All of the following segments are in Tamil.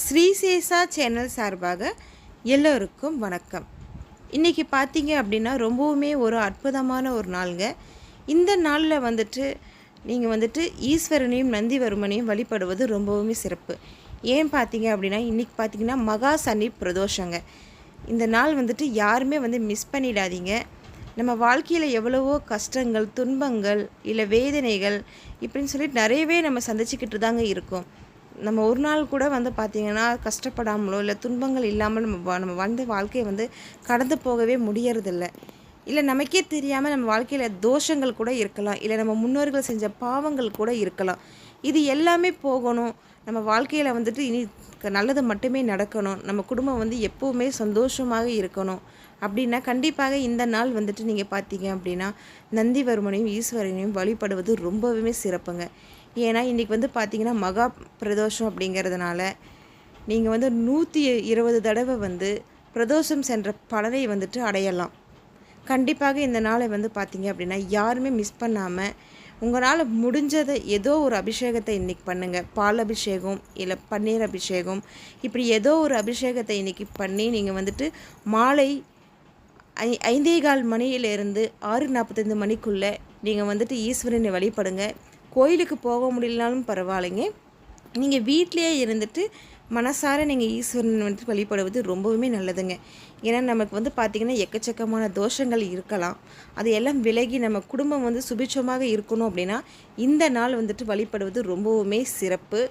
ஸ்ரீசேஷா சேனல் சார்பாக எல்லோருக்கும் வணக்கம். இன்றைக்கி பார்த்தீங்க அப்படின்னா ரொம்பவுமே ஒரு அற்புதமான ஒரு நாளுங்க. இந்த நாளில் வந்துட்டு நீங்கள் வந்துட்டு ஈஸ்வரனையும் நந்திவர்மனையும் வழிபடுவது ரொம்பவுமே சிறப்பு. ஏன் பார்த்தீங்க அப்படின்னா இன்றைக்கி பார்த்தீங்கன்னா மகா சனி பிரதோஷங்க. இந்த நாள் வந்துட்டு யாருமே வந்து மிஸ் பண்ணிடாதீங்க. நம்ம வாழ்க்கையில் எவ்வளவோ கஷ்டங்கள் துன்பங்கள் இல்லை வேதனைகள் இப்படின்னு சொல்லிட்டு நிறையவே நம்ம சந்திச்சுக்கிட்டு தாங்க இருக்கோம். நம்ம ஒரு நாள் கூட வந்து பார்த்திங்கன்னா கஷ்டப்படாமலோ இல்லை துன்பங்கள் இல்லாமல் நம்ம நம்ம வந்து வாழ்க்கையை வந்து கடந்து போகவே முடியறதில்ல. இல்லை நமக்கே தெரியாமல் நம்ம வாழ்க்கையில் தோஷங்கள் கூட இருக்கலாம். இல்லை நம்ம முன்னோர்கள் செஞ்ச பாவங்கள் கூட இருக்கலாம். இது எல்லாமே போகணும். நம்ம வாழ்க்கையில் வந்துட்டு இனி நல்லது மட்டுமே நடக்கணும். நம்ம குடும்பம் வந்து எப்போவுமே சந்தோஷமாக இருக்கணும். அப்படின்னா கண்டிப்பாக இந்த நாள் வந்துட்டு நீங்கள் பார்த்தீங்க அப்படின்னா நந்திவர்மனையும் ஈஸ்வரனையும் வழிபடுவது ரொம்பவுமே சிறப்புங்க. ஏன்னா இன்றைக்கி வந்து பார்த்திங்கன்னா மகா பிரதோஷம் அப்படிங்கிறதுனால நீங்கள் வந்து நூற்றி இருபது தடவை வந்து பிரதோஷம் சென்ற பலனை வந்துட்டு அடையலாம். கண்டிப்பாக இந்த நாளை வந்து பார்த்திங்க அப்படின்னா யாருமே மிஸ் பண்ணாமல் உங்களால் முடிஞ்சதை ஏதோ ஒரு அபிஷேகத்தை இன்றைக்கி பண்ணுங்கள் பால் அபிஷேகம் இல்லை பன்னீர் அபிஷேகம் இப்படி ஏதோ ஒரு அபிஷேகத்தை இன்றைக்கி பண்ணி நீங்கள் வந்துட்டு மாலை ஐ ஐந்தே கால் மணியிலிருந்து ஆறு நாற்பத்தைந்து மணிக்குள்ளே நீங்கள் வந்துட்டு ஈஸ்வரனை வழிபடுங்க. கோயிலுக்கு போக முடியலனாலும் பரவாயில்லைங்க. நீங்கள் வீட்டிலேயே இருந்துட்டு மனசார நீங்கள் ஈஸ்வரன் வந்துட்டு வழிபடுவது ரொம்பவுமே நல்லதுங்க. ஏன்னா நமக்கு வந்து பார்த்திங்கன்னா எக்கச்சக்கமான தோஷங்கள் இருக்கலாம். அது எல்லாம் விலகி நம்ம குடும்பம் வந்து சுபிட்சமாக இருக்கணும் அப்படின்னா இந்த நாள் வந்துட்டு வழிபடுவது ரொம்பவுமே சிறப்பு.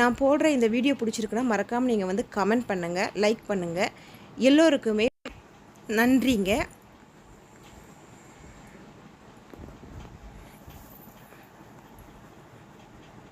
நான் போடுற இந்த வீடியோ பிடிச்சிருக்குன்னா மறக்காமல் நீங்கள் வந்து கமெண்ட் பண்ணுங்கள் லைக் பண்ணுங்கள் எல்லோருக்குமே நன்றிங்க.